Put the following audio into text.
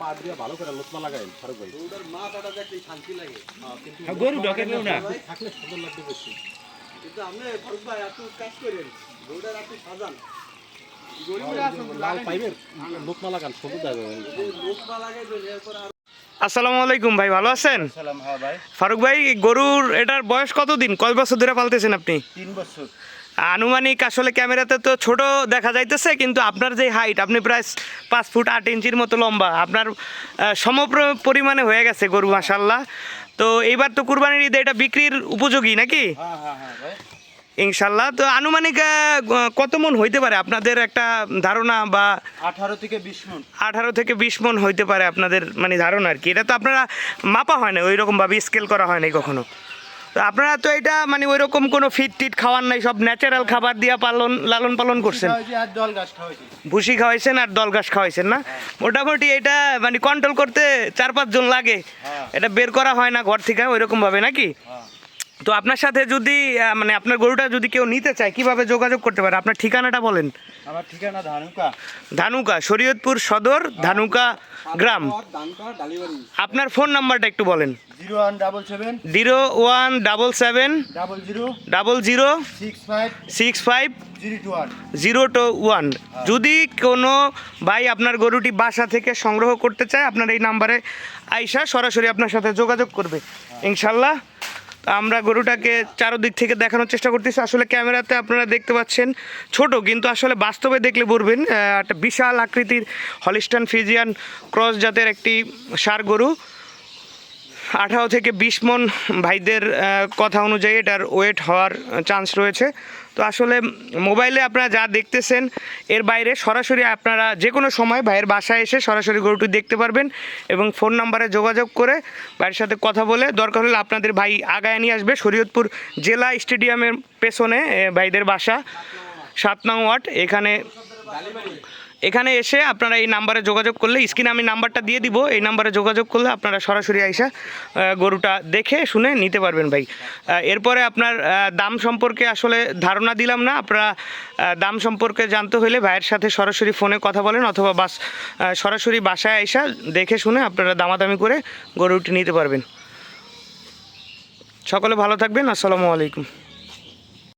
পা দিয়ে ভালো করে লোকমা লাগাইন ফারুক ভাই। গরুটার মাথাটা দেখলে শান্তি লাগে। হ্যাঁ, গরু ঢোকে না। থাকলে সুন্দর লাগবে বেশি। কিন্তু আপনি ফারুক ভাই এত কাজ করেন গরুটার আপনি সাজান। লাল পাইবের লোকমা লাগান সুন্দর যাবে লোক পা লাগাই দেন এরপর আর আসসালামু আলাইকুম ভাই ভালো আছেন? সালাম হ্যাঁ ভাই। ফারুক ভাই গরুর এটার বয়স কতদিন? কয় বছর ধরে পালতেছেন আপনি? তিন বছর। আনুমানিক আসলে ক্যামেরাতে তো ছোট দেখা যাইতেছে কিন্তু আপনার যে হাইট আপনি প্রায় পাঁচ ফুট আট ইঞ্চির মতো লম্বা। আপনার সম পরিমাণে হয়ে গেছে গরু মাসাল্লাহ তো এইবার তো কুরবানির ঈদে এটা বিক্রির উপযোগী নাকি? হ্যাঁ হ্যাঁ হ্যাঁ ইনশাল্লাহ তো আনুমানিক কত মন হইতে পারে আপনাদের একটা ধারণা বা আঠারো থেকে বিশ মন। আঠারো থেকে বিশ মন হইতে পারে আপনাদের মানে ধারণা আর কি? এটা তো আপনারা মাপা হয় না ওই রকমভাবে স্কেল করা হয় নাই কখনো। তো আপনারা তো এটা মানে ওই রকম কোনো ফিট টিট খাওয়ার নাই সব ন্যাচারাল খাবার দিয়া পালন লালন পালন করছেন। গাছ ভুসি খাওয়াইছেন আর দল ঘাস খাওয়াইছেন না? মোটামুটি এটা মানে কন্ট্রোল করতে চার পাঁচজন লাগে। হ্যাঁ। এটা বের করা হয় না ঘর থেকে ওই রকম ভাবে নাকি? হ্যাঁ। তো আপনার সাথে যদি মানে আপনার গরুটা যদি কেউ নিতে চায় কীভাবে যোগাযোগ করতে পারে? আপনার ঠিকানাটা বলেন। আমার ঠিকানা ধানুকা। ধানুকা শরীয়তপুর সদর ধানুকা গ্রাম। আপনার ফোন নাম্বারটা একটু বলেন। Zero one double seven. Zero one double seven. Double zero. Double zero. Six five. Six five. Zero two one. Zero two one. যদি কোনো ভাই আপনার গরুটি বাসা থেকে সংগ্রহ করতে চায় আপনার এই নাম্বারে আইসা সরাসরি আপনার সাথে যোগাযোগ করবে। ইনশাল্লাহ। আমরা গরুটাকে চারোদিক থেকে দেখানোর চেষ্টা করতেছি। আসলে ক্যামেরাতে আপনারা দেখতে পাচ্ছেন, ছোট কিন্তু আসলে বাস্তবে দেখলে বলবেন একটা বিশাল আকৃতির হলিস্টান ফিজিয়ান ক্রস জাতের একটি সার গরু। আঠারো থেকে বিশ মন ভাইদের কথা অনুযায়ী এটার ওয়েট হওয়ার চান্স রয়েছে। তো আসলে মোবাইলে আপনারা যা দেখতেছেন, এর বাইরে সরাসরি আপনারা যে কোনো সময় ভাইয়ের বাসায় এসে সরাসরি গরুটি দেখতে পারবেন এবং ফোন নাম্বারে যোগাযোগ করে ভাইয়ের সাথে কথা বলে দরকার হলে আপনাদের ভাই আগায় নিয়ে আসবে শরীয়তপুর জেলা স্টেডিয়ামের পেছনে ভাইদের বাসা, সাত নং ওয়ার্ড। এখানে এখানে এসে আপনারা এই নাম্বারে যোগাযোগ করলে, স্ক্রিনে আমি নাম্বারটা দিয়ে দিব, এই নাম্বারে যোগাযোগ করলে আপনারা সরাসরি আইসা গরুটা দেখে শুনে নিতে পারবেন ভাই। এরপরে আপনার দাম সম্পর্কে আসলে ধারণা দিলাম না, আপনারা দাম সম্পর্কে জানতে হলে ভাইয়ের সাথে সরাসরি ফোনে কথা বলেন অথবা বাস সরাসরি বাসায় আইসা দেখে শুনে আপনারা দামাদামি করে গরুটি নিতে পারবেন। সকলে ভালো থাকবেন, আসসালামু আলাইকুম।